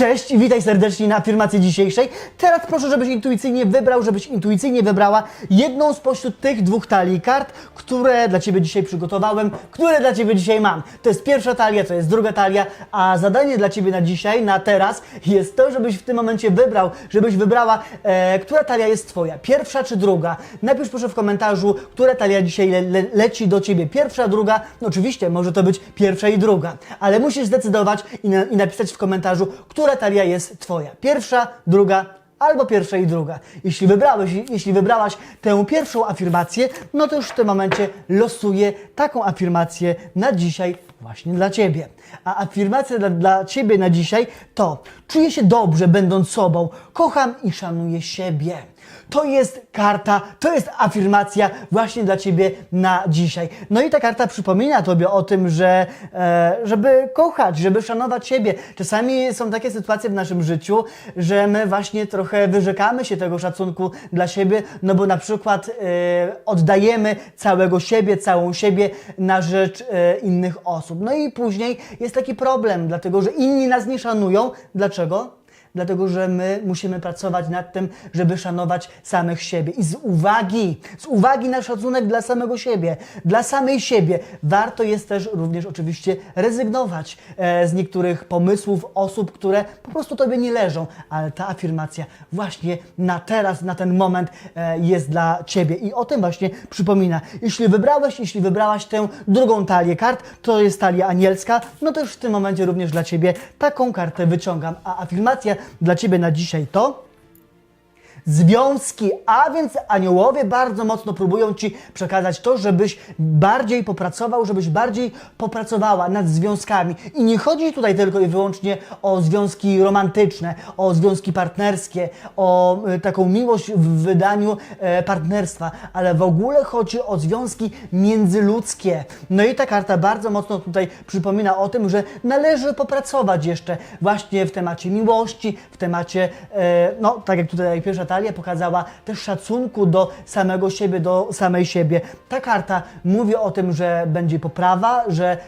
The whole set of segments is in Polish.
Cześć i witaj serdecznie na afirmacji dzisiejszej. Teraz proszę, żebyś intuicyjnie wybrał, żebyś intuicyjnie wybrała jedną spośród tych dwóch talii kart, które dla Ciebie dzisiaj przygotowałem, które dla Ciebie dzisiaj mam. To jest pierwsza talia, to jest druga talia, a zadanie dla Ciebie na dzisiaj, na teraz jest to, żebyś w tym momencie wybrał, żebyś wybrała, e, która talia jest Twoja, pierwsza czy druga. Napisz proszę w komentarzu, która talia dzisiaj le, le, leci do Ciebie, pierwsza, druga. No oczywiście, może to być pierwsza i druga, ale musisz zdecydować i, na, i napisać w komentarzu, która talia jest Twoja, pierwsza, druga albo pierwsza i druga. Jeśli wybrałeś, jeśli wybrałaś tę pierwszą afirmację, no to już w tym momencie losuję taką afirmację na dzisiaj właśnie dla Ciebie. A afirmacja dla, dla Ciebie na dzisiaj to czuję się dobrze będąc sobą, kocham i szanuję siebie. To jest karta, to jest afirmacja właśnie dla Ciebie na dzisiaj. No i ta karta przypomina Tobie o tym, że e, żeby kochać, żeby szanować siebie. Czasami są takie sytuacje w naszym życiu, że my właśnie trochę wyrzekamy się tego szacunku dla siebie, no bo na przykład e, oddajemy całego siebie, całą siebie na rzecz e, innych osób. No i później jest taki problem, dlatego że inni nas nie szanują. Dlaczego? Dlatego, że my musimy pracować nad tym, żeby szanować samych siebie. I z uwagi, z uwagi na szacunek dla samego siebie, dla samej siebie, warto jest też również oczywiście rezygnować e, z niektórych pomysłów osób, które po prostu Tobie nie leżą. Ale ta afirmacja właśnie na teraz, na ten moment e, jest dla Ciebie. I o tym właśnie przypomina. Jeśli wybrałeś, jeśli wybrałaś tę drugą talię kart, to jest talia anielska, no to już w tym momencie również dla Ciebie taką kartę wyciągam. A afirmacja dla Ciebie na dzisiaj to związki, a więc aniołowie bardzo mocno próbują Ci przekazać to, żebyś bardziej popracował, żebyś bardziej popracowała nad związkami. I nie chodzi tutaj tylko i wyłącznie o związki romantyczne, o związki partnerskie, o e, taką miłość w wydaniu e, partnerstwa, ale w ogóle chodzi o związki międzyludzkie. No i ta karta bardzo mocno tutaj przypomina o tym, że należy popracować jeszcze właśnie w temacie miłości, w temacie, e, no tak jak tutaj pierwsza talia pokazała, też szacunku do samego siebie, do samej siebie. Ta karta mówi o tym, że będzie poprawa, że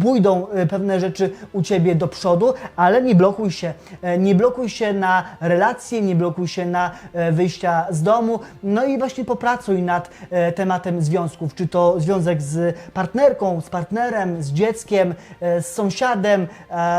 pójdą e, pewne rzeczy u Ciebie do przodu, ale nie blokuj się. E, Nie blokuj się na relacje, nie blokuj się na e, wyjścia z domu. No i właśnie popracuj nad tematem związków. Czy to związek z partnerką, z partnerem, z dzieckiem, z sąsiadem,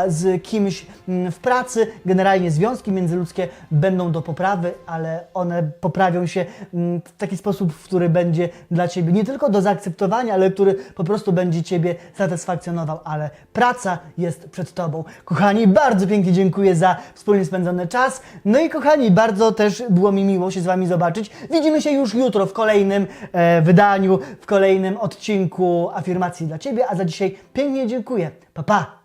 z kimś mm, w pracy. Generalnie związki międzyludzkie będą do poprawy, ale one poprawią się mm, w taki sposób, który będzie dla Ciebie nie tylko do zaakceptowania, ale który po prostu będzie Ciebie satysfakcjonował, ale praca jest przed Tobą. Kochani, bardzo pięknie dziękuję za wspólnie spędzony czas. No i kochani, bardzo też było mi miło się z Wami zobaczyć. Widzimy się już jutro w kolejnym e, wydaniu, w kolejnym odcinku afirmacji dla Ciebie, a za dzisiaj pięknie dziękuję. Pa, pa!